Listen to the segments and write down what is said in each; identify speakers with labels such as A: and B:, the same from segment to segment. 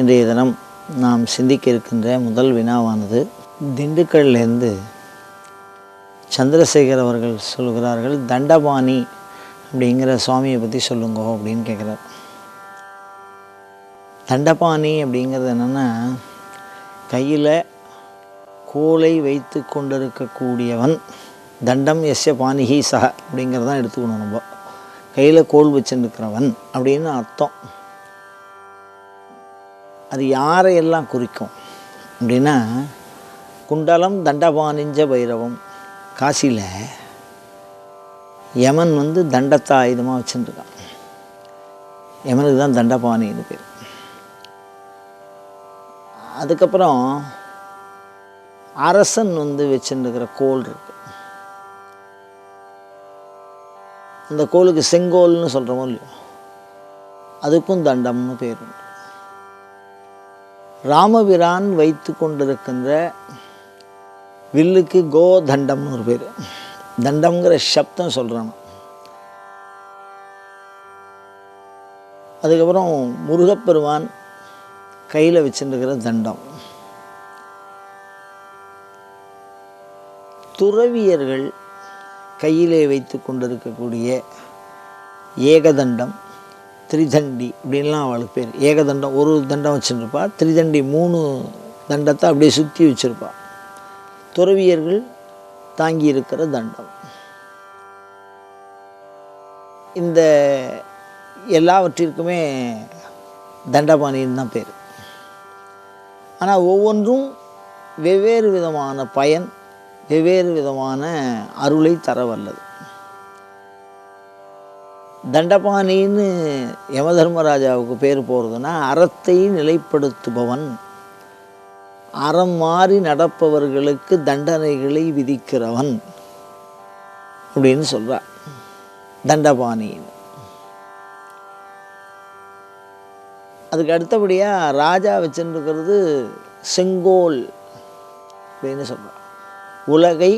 A: இன்றைய தினம் நாம் சிந்திக்க இருக்கின்ற முதல் வினாவானது திண்டுக்கல்லேருந்து சந்திரசேகர் அவர்கள் சொல்கிறார்கள் தண்டபாணி அப்படிங்கிற சுவாமியை பற்றி சொல்லுங்க அப்படின்னு கேட்குறார். தண்டபாணி அப்படிங்கிறது என்னென்னா கையில் கோலை வைத்து கொண்டிருக்கக்கூடியவன் தண்டம் எஸ்ய பாணிகி சக அப்படிங்கிறதான் எடுத்துக்கணும் நம்ம. கையில் கோல் வச்சுருக்கிறவன் அப்படின்னு அர்த்தம். அது யாரையெல்லாம் குறிக்கும்? அப்படின்னா குண்டலம் தண்டபானிஞ்ச பைரவம் காசியில் யமன் வந்து தண்டத்தை ஆயுதமாக வச்சுருக்கான் யமனுக்கு தான் தண்டபாணின்னு பேர். அதுக்கப்புறம் அரசன் வந்து வச்சுருக்கிற கோல் இருக்கு. அந்த கோளுக்கு செங்கோல்னு சொல்கிறோமோ இல்லையோ அதுக்கும் தண்டம்னு பேர் உண்டு. ராமபிரான் வைத்து கொண்டிருக்கின்ற வில்லுக்கு கோ தண்டம்னு ஒரு பேர். தண்டம்ங்கிற சப்தம் சொல்கிறான் அதுக்கப்புறம் முருகப்பெருமான் கையில் வச்சுருக்கிற தண்டம். துறவியர்கள் கையிலே வைத்து கொண்டிருக்கக்கூடிய ஏகதண்டம். திரிதண்டி அப்படின்லாம் அவளுக்கு பேர். ஏகதண்டம் ஒரு தண்டம் வச்சுருப்பா திரிதண்டி மூணு தண்டத்தை அப்படியே சுற்றி வச்சுருப்பா. துறவியர்கள் தாங்கி இருக்கிற தண்டம். இந்த எல்லாவற்றிற்குமே தண்டபாணின்னு தான் பேர். ஆனால் ஒவ்வொன்றும் வெவ்வேறு விதமான பயன் வெவ்வேறு விதமான அருளை தர வல்லது தண்டபாணின்னு யமதர்மராஜாவுக்கு பேர் போகிறதுனா அறத்தை நிலைப்படுத்துபவன். அறம் மாறி நடப்பவர்களுக்கு தண்டனைகளை விதிக்கிறவன் அப்படின்னு சொல்கிறார் தண்டபாணின்னு. அதுக்கு அடுத்தபடியாக ராஜா வச்சுருக்கிறது செங்கோல் அப்படின்னு சொல்கிறார் உலகை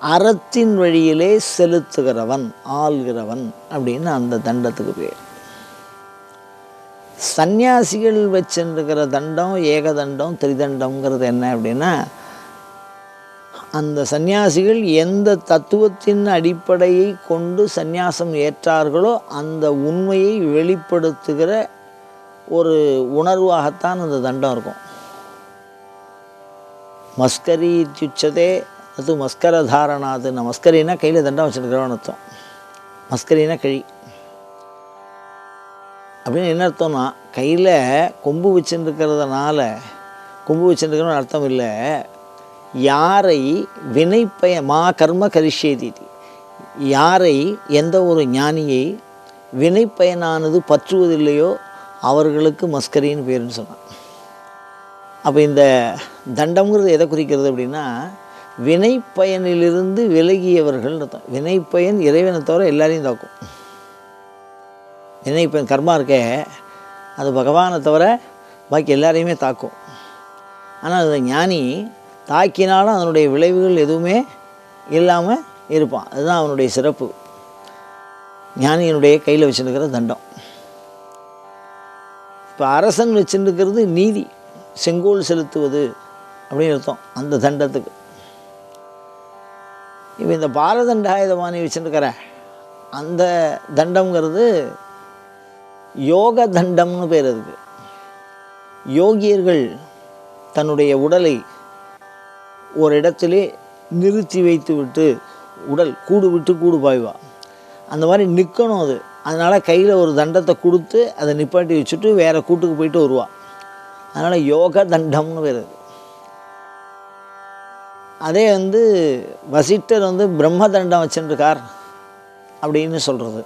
A: அறத்தின் வழியிலே செலுத்துகிறவன் ஆள்கிறவன் அப்படின்னு அந்த தண்டத்துக்கு பேர். சந்நியாசிகள் வச்சுருக்கிற தண்டம் ஏகதண்டம் திரிதண்டம்ங்கிறது என்ன அப்படின்னா அந்த சந்நியாசிகள் எந்த தத்துவத்தின் அடிப்படையை கொண்டு சந்நியாசம் ஏற்றார்களோ அந்த உண்மையை வெளிப்படுத்துகிற ஒரு உணர்வாகத்தான் அந்த தண்டம் இருக்கும். மஸ்கரி துச்சதே அது மஸ்கர தாரணாது மஸ்கரினா கையில் தண்டம் வச்சுருக்கிறோன்னு அர்த்தம் மஸ்கரினா கிழி அப்படின்னு என்ன அர்த்தம்னா கையில் கொம்பு வச்சுருக்கிறதுனால கொம்பு வச்சுருக்கிறவன் அர்த்தம் இல்லை யாரை வினைப்பய மா கர்ம கரிஷேதி யாரை எந்த ஒரு ஞானியை வினைப்பயனானது பற்றுவதில்லையோ அவர்களுக்கு மஸ்கரின்னு பேருன்னு சொன்னான் அப்போ இந்த தண்டம்ங்கிறது எதை குறிக்கிறது அப்படின்னா வினைப்பயனிலிருந்து விலகியவர்கள் அர்த்தம் வினைப்பயன் இறைவனை தவிர எல்லாரையும் தாக்கும். வினைப்பயன் கர்மா இருக்கே அது பகவானை தவிர பாக்கி எல்லாரையுமே தாக்கும். ஆனால் அது ஞானி தாக்கினாலும் அதனுடைய விளைவுகள் எதுவுமே இல்லாமல் இருப்பான். அதுதான் அவனுடைய சிறப்பு. ஞானியினுடைய கையில் வச்சுருக்கிற தண்டம். இப்போ அரசன் வச்சுருக்கிறது நீதி. செங்கோல் செலுத்துவது அப்படின்னு அர்த்தம். அந்த தண்டத்துக்கு. இப்போ இந்த பாரதண்டாயுதமானி வச்சுருக்கிறேன் அந்த தண்டம்ங்கிறது யோக தண்டம்னு பேர் அதுக்கு. யோகியர்கள் தன்னுடைய உடலை ஒரு இடத்திலே நிறுத்தி வைத்து விட்டு உடல் கூடு விட்டு கூடு பாய்வா. அந்த மாதிரி நிற்கணும் அது. அதனால் கையில் ஒரு தண்டத்தை கொடுத்து அதை நிப்பாட்டி வச்சுட்டு வேறு கூட்டுக்கு போயிட்டு வருவாள் அதனால் யோக தண்டம்னு பேர் அதே வந்து வசிட்டர் வந்து பிரம்ம தண்டம் வச்சுருக்கார் அப்படின்னு சொல்கிறது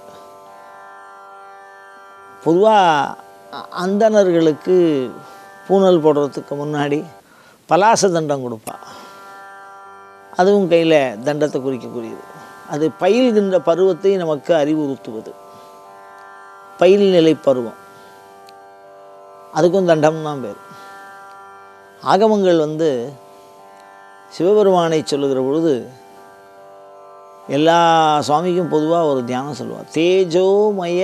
A: பொதுவாக அந்தணர்களுக்கு பூனல் போடுறதுக்கு முன்னாடி பலாச தண்டம் கொடுப்பா. அதுவும் கையில் தண்டத்தை குறிக்கக்கூடியது. அது பயில்கின்ற பருவத்தை நமக்கு அறிவுறுத்துவது. பயில் நிலை பருவம். அதுக்கும் தண்டம் தான் பேர். ஆகமங்கள் வந்து சிவபெருமானை சொல்லுகிற பொழுது எல்லா சுவாமிக்கும் பொதுவாக ஒரு தியானம் சொல்லுவார். தேஜோமய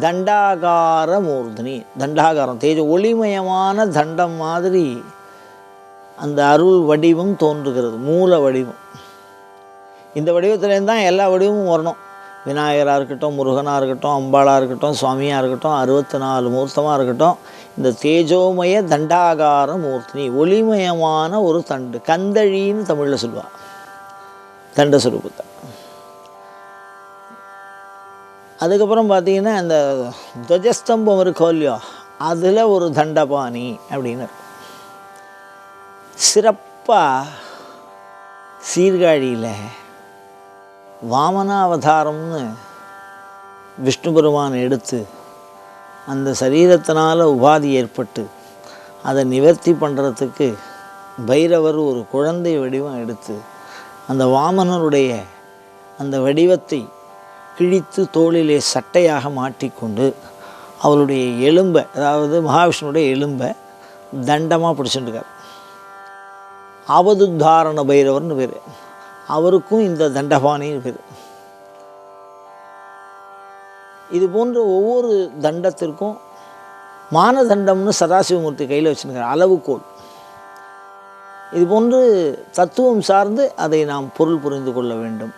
A: தண்டாகார மூர்தினி தண்டாகாரம் தேஜ ஒளிமயமான தண்டம் மாதிரி அந்த அருள் வடிவம் தோன்றுகிறது மூல வடிவம். இந்த வடிவத்துலேருந்து தான் எல்லா வடிவமும் வரணும். விநாயகராக இருக்கட்டும் முருகனாக இருக்கட்டும் அம்பாளாக இருக்கட்டும் சுவாமியாக இருக்கட்டும் அறுபத்தி நாலு மூர்த்தமாக இருக்கட்டும். இந்த தேஜோமய தண்டாகார மூர்த்தினி ஒளிமயமான ஒரு தண்டு கந்தழின்னு தமிழில் சொல்லுவாள் தண்ட சுரூபத்தை. அதுக்கப்புறம் பார்த்தீங்கன்னா அந்த துவஜஸ்தம்பம் இருக்கோ இல்லையோ அதில் ஒரு தண்டபாணி அப்படின்னு சிறப்பாக சீர்காழியில் வாமனாவதாரம்னு விஷ்ணு பெருமான் எடுத்து அந்த சரீரத்தினால் உபாதி ஏற்பட்டு அதை நிவர்த்தி பண்ணுறதுக்கு பைரவர் ஒரு குழந்தை வடிவம் எடுத்து அந்த வாமனருடைய அந்த வடிவத்தை கிழித்து தோளிலே சட்டையாக மாட்டிக்கொண்டு அவருடைய எலும்பை அதாவது மகாவிஷ்ணுடைய எலும்பை தண்டமாக பிடிச்சிட்டுருக்கார் அவதுத்தாரண பைரவர்னு பேர். அவருக்கும் இந்த தண்டபாணின்னு பேர் இது போன்ற ஒவ்வொரு தண்டத்திற்கும் மானதண்டம்னு சதாசிவமூர்த்தி கையில் வச்சுருக்கிற அளவுகோல். இது போன்று தத்துவம் சார்ந்து அதை நாம் பொருள் புரிந்து கொள்ள வேண்டும்.